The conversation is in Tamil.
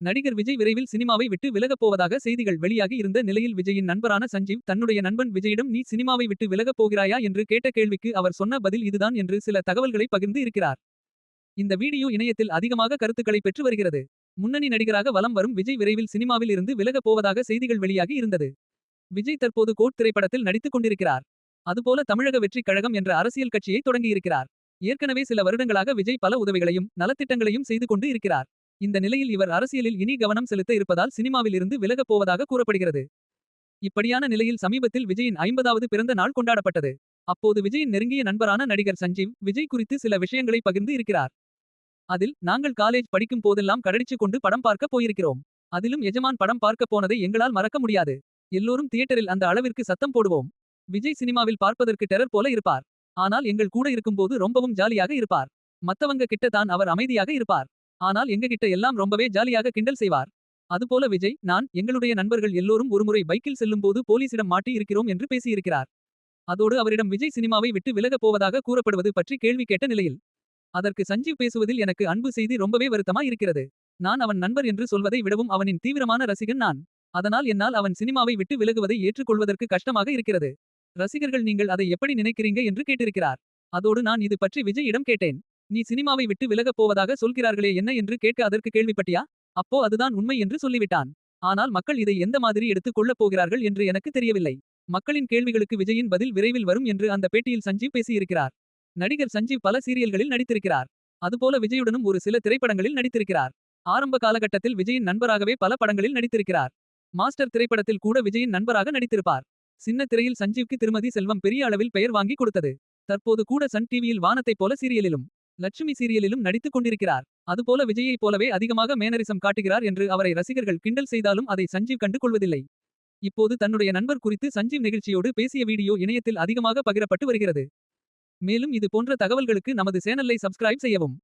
நடிகர் விஜய் விரைவில் சினிமாவை விட்டு விலகப் போவதாக செய்திகள் வெளியாகி இருந்த நிலையில் விஜயின் நண்பரான சஞ்சீவ் தன்னுடைய நண்பன் விஜயிடம் நீ சினிமாவை விட்டு விலகப் போகிறாயா? என்று கேட்ட கேள்விக்கு அவர் சொன்ன பதில் இதுதான் என்று சில தகவல்களை பகிர்ந்து இருக்கிறார். இந்த வீடியோ இணையத்தில் அதிகமாக கருத்துக்களை பெற்று வருகிறது. முன்னணி நடிகராக வலம் வரும் விஜய் விரைவில் சினிமாவில் இருந்து விலகப் போவதாக செய்திகள் வெளியாகி இருந்தது. விஜய் தற்போது கோட் திரைப்படத்தில் நடித்துக் கொண்டிருக்கிறார். அதுபோல தமிழக வெற்றிக் கழகம் என்ற அரசியல் கட்சியை தொடங்கியிருக்கிறார். ஏற்கனவே சில வருடங்களாக விஜய் பல உதவிகளையும் நலத்திட்டங்களையும் செய்து கொண்டு இருக்கிறார். இந்த நிலையில் இவர் அரசியலில் இனி கவனம் செலுத்த இருப்பதால் சினிமாவில் இருந்து விலகப் போவதாக கூறப்படுகிறது. இப்படியான நிலையில் சமீபத்தில் விஜயின் ஐம்பதாவது பிறந்த நாள் கொண்டாடப்பட்டது. அப்போது விஜயின் நெருங்கிய நண்பரான நடிகர் சஞ்சீவ் விஜய் குறித்து சில விஷயங்களை பகிர்ந்து இருக்கிறார். அதில் நாங்கள் காலேஜ் படிக்கும் போதெல்லாம் கடடிச்சு கொண்டு படம் பார்க்க போயிருக்கிறோம். அதிலும் எஜமான் படம் பார்க்க போனதை எங்களால் மறக்க முடியாது. எல்லோரும் தியேட்டரில் அந்த அளவிற்கு சத்தம் போடுவோம். விஜய் சினிமாவில் பார்ப்பதற்கு டெரர் போல இருப்பார். ஆனால் எங்கள் கூட இருக்கும்போது ரொம்பவும் ஜாலியாக இருப்பார். மத்தவங்க கிட்ட தான் அவர் அமைதியாக இருப்பார். ஆனால் எங்ககிட்ட எல்லாம் ரொம்பவே ஜாலியாக கிண்டல் செய்வார். அதுபோல விஜய் நான் எங்களுடைய நண்பர்கள் எல்லோரும் ஒருமுறை பைக்கில் செல்லும்போது போலீசிடம் மாட்டி இருக்கிறோம் என்று பேசியிருக்கிறார். அதோடு அவரிடம் விஜய் சினிமாவை விட்டு விலகப் போவதாக கூறப்படுவது பற்றி கேள்வி கேட்ட நிலையில் அதற்கு சஞ்சீவ் பேசுவதில் எனக்கு அன்பு செய்தி ரொம்பவே வருத்தமா இருக்கிறது. நான் அவன் நண்பர் என்று சொல்வதை விடவும் அவனின் தீவிரமான ரசிகன் நான். அதனால் என்னால் அவன் சினிமாவை விட்டு விலகுவதை ஏற்றுக்கொள்வதற்கு கஷ்டமாக இருக்கிறது. ரசிகர்கள் நீங்கள் அதை எப்படி நினைக்கிறீங்க என்று கேட்டிருக்கிறார். அதோடு நான் இது பற்றி விஜயிடம் கேட்டேன். நீ சினிமாவை விட்டு விலகப் போவதாக சொல்கிறார்களே என்ன என்று கேட்க அதற்கு கேள்விப்பட்டியா? அப்போ அதுதான் உண்மை என்று சொல்லிவிட்டான். ஆனால் மக்கள் இதை எந்த மாதிரி எடுத்துக் கொள்ளப் போகிறார்கள் என்று எனக்கு தெரியவில்லை. மக்களின் கேள்விகளுக்கு விஜயின் பதில் விரைவில் வரும் என்று அந்த பேட்டியில் சஞ்சீவ் பேசியிருக்கிறார். நடிகர் சஞ்சீவ் பல சீரியல்களில் நடித்திருக்கிறார். அதுபோல விஜயுடனும் ஒரு சில திரைப்படங்களில் நடித்திருக்கிறார். ஆரம்ப காலகட்டத்தில் விஜயின் நண்பராகவே பல படங்களில் நடித்திருக்கிறார். மாஸ்டர் திரைப்படத்தில் கூட விஜயின் நண்பராக நடித்திருப்பார். சின்ன திரையில் சஞ்சீவ்க்கு திருமதி செல்வம் பெரிய அளவில் பெயர் வாங்கி கொடுத்தது. தற்போது கூட சன் டிவியில் வானத்தைப் போல சீரியலிலும். லட்சுமி சீரியலிலும் நடித்துக் கொண்டிருக்கிறார். அதுபோல விஜயைப் போலவே அதிகமாக மேனரிசம் காட்டுகிறார் என்று அவரை ரசிகர்கள் கிண்டல் செய்தாலும் அதை சஞ்சீவ் கண்டு கொள்வதில்லை. இப்போது தன்னுடைய நண்பர் குறித்து சஞ்சீவ் நிகழ்ச்சியோடு பேசிய வீடியோ இணையத்தில் அதிகமாக பகிரப்பட்டு வருகிறது. மேலும் இது போன்ற தகவல்களுக்கு நமது சேனலை சப்ஸ்கிரைப் செய்யவும்.